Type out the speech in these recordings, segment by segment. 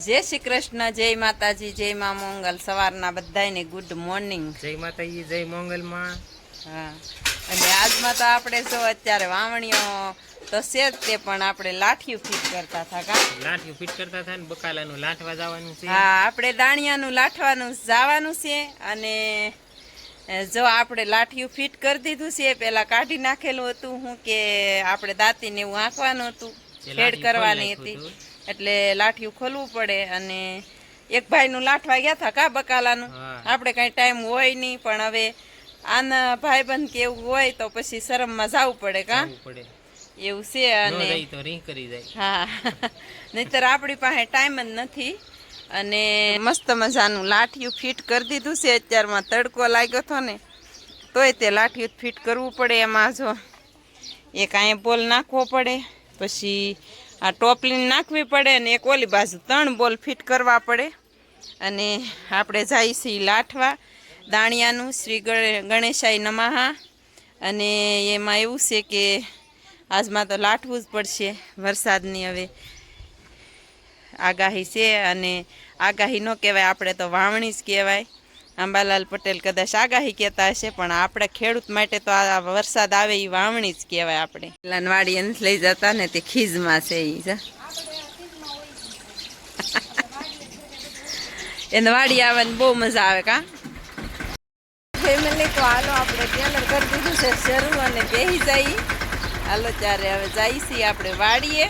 જય શ્રી કૃષ્ણ જય માતાજી જય મા મંગલ. સવારના બધાને ગુડ મોર્નિંગ જય માતાજી જય મંગલમાં હા. અને આજમાં તો આપણે જો અત્યારે વાવણીઓ તો છે જ તે પણ આપણે લાઠિયું ફિટ કરતા હતા કા? લાઠિયું ફિટ કરતા હતા ને બકાલાનું લાઠવા જવાનું છે. હા આપણે દાણિયાનું લાઠવાનું જવાનું છે અને જો આપણે લાઠિયું ફિટ કરી દીધું છે પેલા કાઢી નાખેલું હતું હું કે આપણે દાંતીને એવું આંકવાનું હતું ખેડ કરવાની હતી. એટલે લાઠિયું ખોલવું પડે અને એક ભાઈનું લાઠવા ગયા હતા કા બકાલાનું. આપણે કાંઈ ટાઈમ હોય નહીં પણ હવે આના ભાઈબંધ કે એવું હોય તો પછી શરમમાં જવું પડે કા? એવું છે અને હા. નહીતર આપણી પાસે ટાઈમ જ નથી અને મસ્ત મજાનું લાઠિયું ફિટ કરી દીધું છે. અત્યારમાં તડકો લાગ્યો હતો ને તોય તે લાઠિયું ફિટ કરવું પડે એમાં જો. એક કાંઈ બોલ નાખવો પડે. પછી આ ટોપલીને નાખવી પડે અને એક ઓલી બાજુ ત્રણ બોલ ફિટ કરવા પડે. અને આપણે જાય છીએ લાઠવા, દાણિયાનું, શ્રી ગણે- ગણેશાય નમાહા અને એમાં એવું છે કે આજમાં તો લાઠવું જ પડશે વરસાદની હવે. આગાહી છે અને આગાહી ન કહેવાય, આપણે તો વાવણી જ કહેવાય. આંબાલાલ પટેલ કદાચ આગાહી કહેતા હશે પણ આપણે ખેડૂત માટે તો આ વરસાદ આવે એ વાવણી જ કહેવાય આપણે. લનવાડી વાડી એને લઈ જતા ને તે ખીજમાં છે એ જા. એને વાડી આવવાની બહુ મજા આવે કા? ફેમિલી તો હાલો આપણે ટેલર કરી દીધું છે શરૂ અને બેસી જઈ હાલો ત્યારે હવે જઈશી છીએ આપણે વાડીએ.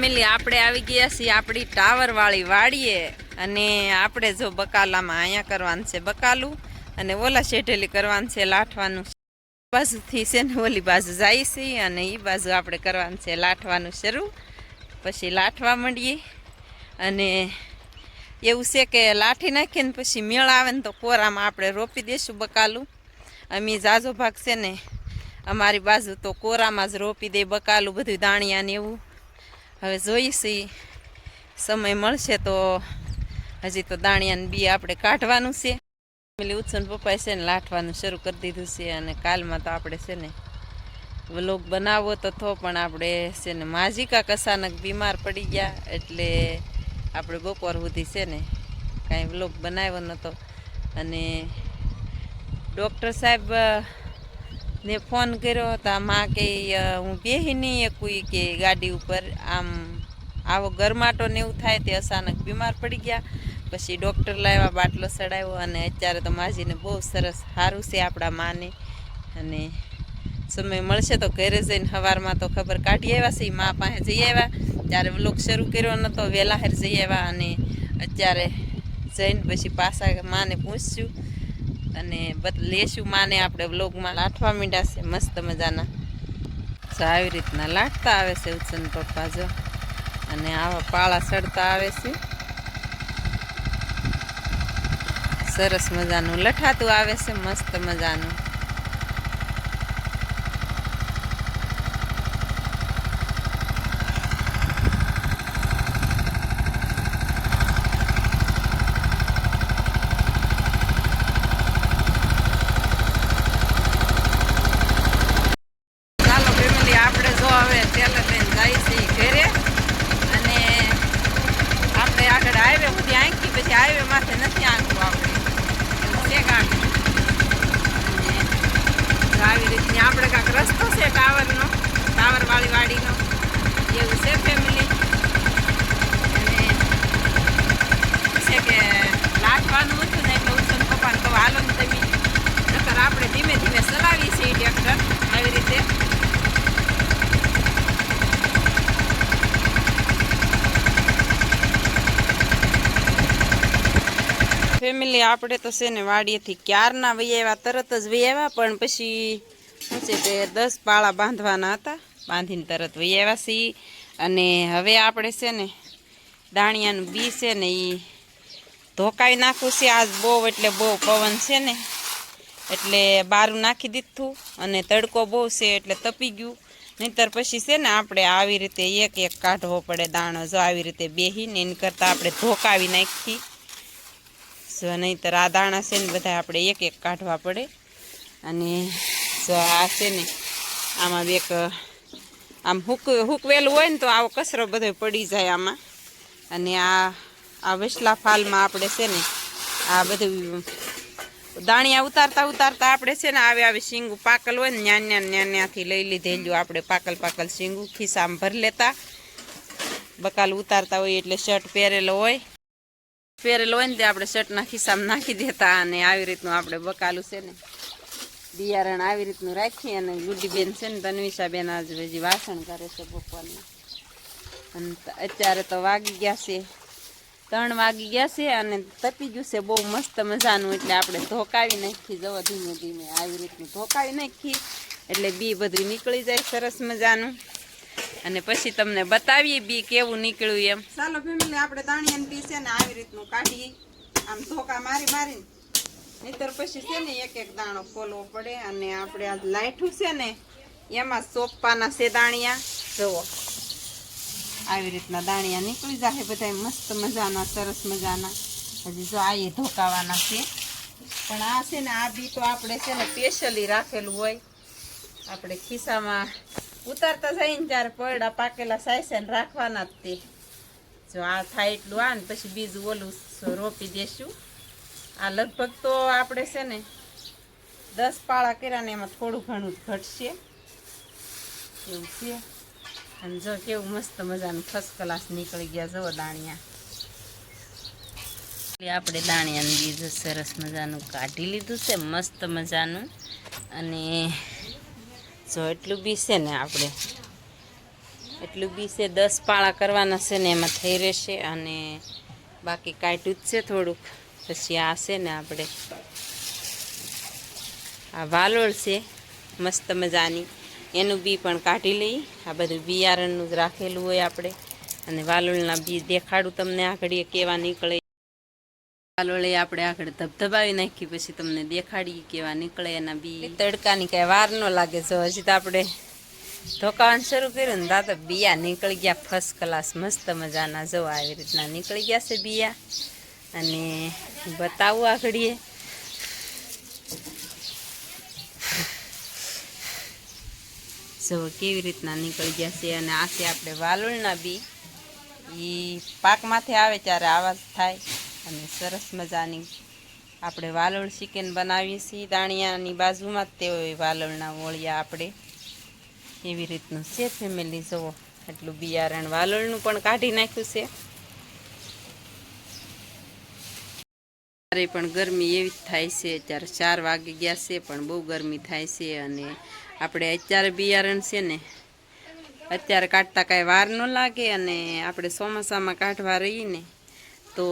ફેમિલી, આપણે આવી ગયા છીએ આપણી ટાવર વાળી વાડીએ અને આપણે જો બકાલામાં અહીંયા કરવાનું છે બકાલું અને ઓલા શેઠેલી કરવાનું છે લાઠવાનું. બાજુથી છે ને ઓલી બાજુ જાય છે અને એ બાજુ આપણે કરવાનું છે લાઠવાનું શરૂ. પછી લાઠવા માંડીએ અને એવું છે કે લાઠી નાખીને પછી મેળ આવે ને તો કોરામાં આપણે રોપી દઈશું બકાલું. અમે જાજો ભાગ છે ને અમારી બાજુ તો કોરામાં જ રોપી દે બકાલું, બધું દાણિયા ને એવું. હવે જોઈશી સમય મળશે તો હજી તો દાણિયાને બી આપણે કાઢવાનું છે. ફેમિલી ઉત્સન પપ્પાએ છે ને લાઠવાનું શરૂ કરી દીધું છે અને કાલમાં તો આપણે છે ને વ્લોગ બનાવવો તો થો, પણ આપણે છે ને માજીકા કસાનક બીમાર પડી ગયા એટલે આપણે બપોર સુધી છે ને કાંઈ વ્લોગ બનાવ્યો નહોતો અને ડૉક્ટર સાહેબ ને ફોન કર્યો હતા માં કે હું બેહી નહીં એકુઈ કે ગાડી ઉપર. આમ આવો ગરમાટો ને એવું થાય તે અચાનક બીમાર પડી ગયા. પછી ડૉક્ટર લાવ્યા, બાટલો ચડાવ્યો અને અત્યારે તો માજીને બહુ સરસ સારું છે આપણા માને. અને સમય મળશે તો ઘરે જઈને સવારમાં તો ખબર કાઢી આવ્યા છે મા પાસે જઈ આવ્યા. ત્યારે વ્લોગ શરૂ કર્યો નહોતો વહેલા હેર જઈ આવ્યા અને અત્યારે જઈને પછી પાછા માને પૂછશું. અને લેશું માને આપણે વ્લોગમાં લાઠવા મીંડ્યા છે, મસ્ત મજાના. તો આવી રીતના લાટતા આવે છે ઉત્સન પપ્પા જો. અને આવા પાળા સડતા આવે છે. સરસ મજાનું લઠાતું આવે છે, મસ્ત મજાનું ચાલો ફેમિલી આપણે જો હવે ટેલર લઈને જઈએ છીએ ઘરે અને આપણે આગળ હાઈવે સુધી આંકી પછી હાઈવે માથે નથી આંકવું આપણે છે ટાવરનો ટાવર વાળી વાડીનો એવું છે ફેમિલી અને છે કે લાટવાનું હતું ને એટલે ઉછન પપ્પાને કહું હાલો ને તમે નકર આપણે ધીમે ધીમે ચલાવીએ છીએ ટ્રેક્ટર આવી રીતે ફેમિલી આપણે તો છે ને વાડીએથી ક્યારના વહી તરત જ વહી પણ પછી શું છે તે દસ પાળા બાંધવાના હતા, બાંધીને તરત વહી સી અને હવે આપણે છે ને દાણિયાનું બી છે ને એ ધોકાઈ નાખવું છે. આજ બહુ એટલે બહુ પવન છે ને, એટલે બારું નાખી દીધું અને તડકો બહુ છે એટલે તપી ગયું. નહીંતર પછી છે ને આપણે આવી રીતે એક એક કાઢવો પડે દાણો, જો આવી રીતે બેહીને એની કરતાં આપણે ધોકાવી નાખી જો નહીંતર આ દાણા છે ને બધા આપણે એક એક કાઢવા પડે. અને જો આ છે ને, આમાં એક આમ હુક હુકવેલું હોય ને તો આવો કચરો બધો પડી જાય આમાં. અને આ આ વેસલા ફાલમાં આપણે છે ને, આ બધું દાણિયા ઉતારતા ઉતારતા આપણે છે ને આવે આવે શીંગું પાકલ હોય ને ન્યા ન્યા ન્યા ન્યાથી લઈ લીધેલું આપણે પાકલ પાકલ શીંગું ખિસ્સામાં ભરી લેતા. બકાલ ઉતારતા હોય એટલે શર્ટ પહેરેલો હોય. પહેરેલો હોય ને તે આપણે શર્ટના ખિસ્સામાં નાખી દેતા અને આવી રીતનું આપણે બકાલું છે ને. બિયારણ આવી રીતનું રાખીએ અને ગુડીબેન છે ને તન્વિષાબેન આજ હજી વાસણ કરે છે બપોરના. અને અત્યારે તો વાગી ગયા છે, ત્રણ વાગી ગયા છે અને તપી ગયું છે બહુ મસ્ત મજાનું એટલે આપણે ધોકાવી નાખી, જવા ધીમે ધીમે આવી રીતનું ધોકાવી નાખી, એટલે બી બધું નીકળી જાય સરસ મજાનું. અને પછી તમને બતાવીએ બી કેવું નીકળ્યું એમ. ચાલો ફેમિલી, આપણે દાણિયાનું બી છે ને આવી રીતનું કાઢીએ. આમ ધોકા મારી મારીને. નહીતર પછી છે ને એક એક દાણો ખોલવો પડે અને આપણે આ લાઈઠું છે ને, એમાં સોપાના છે દાણિયા. જુઓ. આવી રીતના દાણિયા નીકળી જાય બધા મસ્ત મજાના, સરસ મજાના. હજી જો આ ધોકાવાના છે. પણ આ છે ને, આ બી તો આપણે છે ને સ્પેશિયલી રાખેલું હોય. આપણે ખિસ્સામાં ઉતારતા જઈને ત્યારે પૈડા પાકેલા સાયસે રાખવાના જ તે. જો આ થાય એટલું આ ને પછી બીજું ઓલું રોપી દેશું. આ લગભગ તો આપણે છે ને દસ પાળા કર્યા ને એમાં થોડું ઘણું ઘટશે. એવું છે. અને જો કેવું મસ્ત મજાનું ફર્સ્ટ ક્લાસ નીકળી ગયા જો દાણિયા. આપણે દાણિયાનું બીજ સરસ મજાનું કાઢી લીધું છે, મસ્ત મજાનું. અને જો એટલું બી છે ને આપણે. એટલું બી છે, દસ પાળા કરવાના છે ને એમાં થઈ રહેશે અને બાકી કાંઈ છે થોડુંક. પછી આ છે ને આપણે. આ વાલોળ છે, મસ્ત મજાની. એનું બી પણ કાઢી લઈ. આ બધું બિયારણનું જ રાખેલું હોય આપણે. અને વાલોળના બી દેખાડું તમને આગળ કેવા નીકળે વાલોળે આપણે આગળ ધબધબાવી નાખી, પછી તમને દેખાડીએ કેવા નીકળે એના બી. તડકાની કાંઈ વાર ન લાગે જો, હજી તો આપણે ધોકાવાનું શરૂ કર્યું ને તા બિયા નીકળી ગયા ફર્સ્ટ ક્લાસ મસ્ત મજાના. જો, આવી રીતના નીકળી ગયા છે બિયા. અને બતાવું આગળીએ. જો, કેવી રીતના નીકળી ગયા છે અને આથી આપણે વાલોળના બી એ પાકમાંથી આવે ત્યારે આવા જ થાય. અને સરસ મજાની આપણે વાલોળ ચિકન બનાવીએ છીએ. દાણિયાની બાજુમાં જ તેઓએ વાલોળના વોળિયા આપણે એવી રીતનું છે ફેમિલી જુઓ એટલું બિયારણ વાલોળનું પણ કાઢી નાખ્યું છે. ત્યારે પણ ગરમી એવી જ થાય છે. અત્યારે ચાર વાગી ગયા છે, પણ બહુ ગરમી થાય છે અને આપણે અત્યારે બિયારણ છે ને, અત્યારે કાઢતા કાંઈ વાર ન લાગે અને આપણે ચોમાસામાં કાઢવા રહીએ ને, તો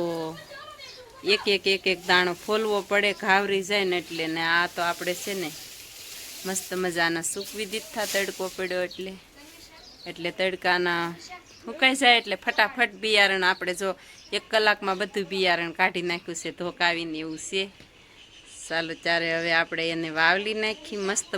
એક એક એક એક દાણો ફોલવો પડે, ઘાવરી જાય ને એટલે ને આ તો આપણે છે ને મસ્ત મજાના સૂકવી દીધા તડકો પડ્યો એટલે. એટલે તડકાના સુકાઈ જાય એટલે ફટાફટ બિયારણ આપણે જો એક કલાકમાં બધું બિયારણ કાઢી નાખ્યું છે, ધોકાવીને એવું છે. ચાલો, ત્યારે હવે આપણે એને વાવલી નાખી, મસ્ત